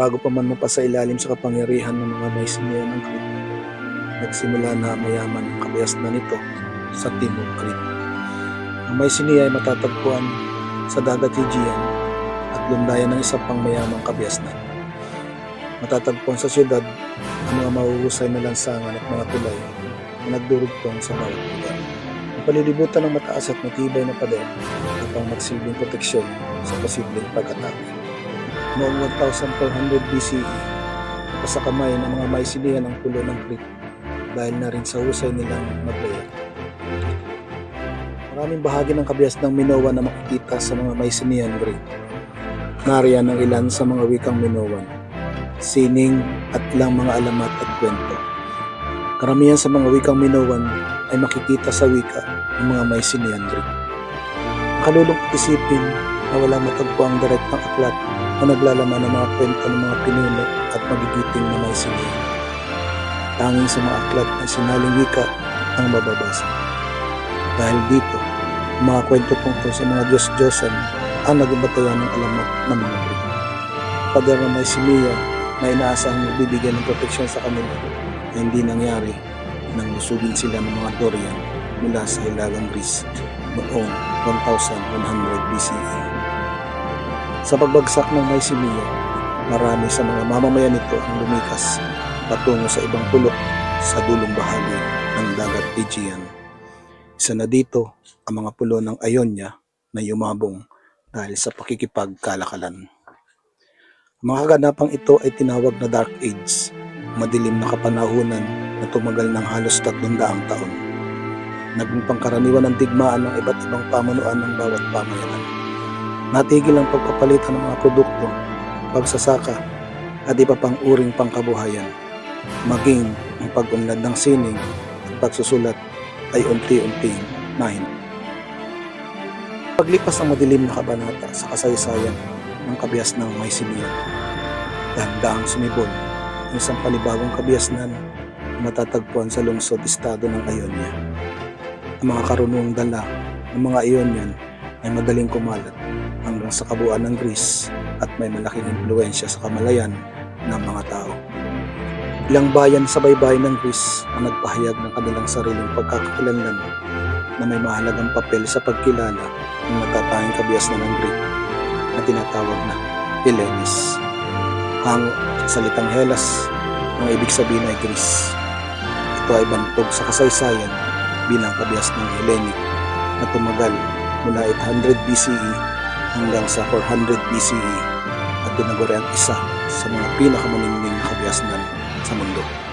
Bago pa man mapasa ilalim sa kapangyarihan ng mga Mycenaean ng Crete, nagsimula na mayaman ang kabayasnan nito sa Timog Crete. Ang Mycenea ay matatagpuan sa dagat Aegean at lundayan ng isa pang mayamang kabayasnan. Matatagpuan sa siyudad ang mga mahuhusay na lansangan at mga tulay na nagdurugtong sa bawat lugar. Ang palilibutan ng mataas at matibay na pader upang magsilbing proteksyon sa posibleng pag-atake. Noong 1400 BCE, sa kamay ng mga Mycenaean ang pulo ng Crete dahil na rin sa husay nilang maglayag. Maraming bahagi ng kabias ng Minoan na makikita sa mga Mycenaean Greek. Nariyan ang ilan sa mga wikang Minoan, sining at ilang mga alamat at kwento. Karamihan sa mga wikang Minoan ay makikita sa wika ng mga Mycenaean Greek. Makalulungkot isipin na wala matagpo ang direktang aklat na naglalaman ng mga kwento ng mga pinuno at magigiting na Mycenaean. Tanging sa mga aklat na sinaling wika ang mababasa. Dahil dito, mga kwento tungkol sa mga Diyos-Diyosan ang naging ng alamat ng mga Greek. Pader na may simiya na inaasahang magbibigyan ng proteksyon sa kanila na hindi nangyari nang lusugin sila ng mga Dorian mula sa Hilagang Greece noong 1100 BCE. Sa pagbagsak ng Mycenae, marami sa mga mamamayan nito ang lumikas patungo sa ibang pulo sa dulong bahagi ng dagat Aegean. Isa na dito ang mga pulo ng Ionia na yumabong dahil sa pakikipagkalakalan. Ang mga kaganapang ito ay tinawag na Dark Age, madilim na kapanahunan na tumagal ng halos 300 taon. Naging pangkaraniwan ng digmaan ng iba't ibang pamunuan ng bawat pamayanan. Natigil ang pagpapalitan ng mga produkto, pagsasaka, at iba pang uring pangkabuhayan. Maging ang pag-unlad ng sining at pagsusulat ay unti-unting nahin. Paglipas ng madilim na kabanata sa kasaysayan ng kabias ng Mycenaean, dahan-dahang sumibol ang isang panibagong kabiasnan na matatagpuan sa lungsod-estado ng Ionia. Ang mga karunungang dala ng mga Ionian ay madaling kumalat hanggang sa kabuuan ng Greece at may malaking impluensya sa kamalayan ng mga tao. Ilang bayan sa baybayin ng Greece ang nagpahayag ng kanilang sariling pagkakakilanlan na may mahalagang papel sa pagkilala ng natatanging kabias na ng Greek na tinatawag na Hellenes. Sa salitang Hellas, ang ibig sabihin ay Greece. Ito ay bantog sa kasaysayan bilang kabias ng Hellenic na tumagal mula 800 BCE hanggang sa 400 BCE at tinaguri ang isa sa mga pinakamaningning na kabiasnan sa mundo.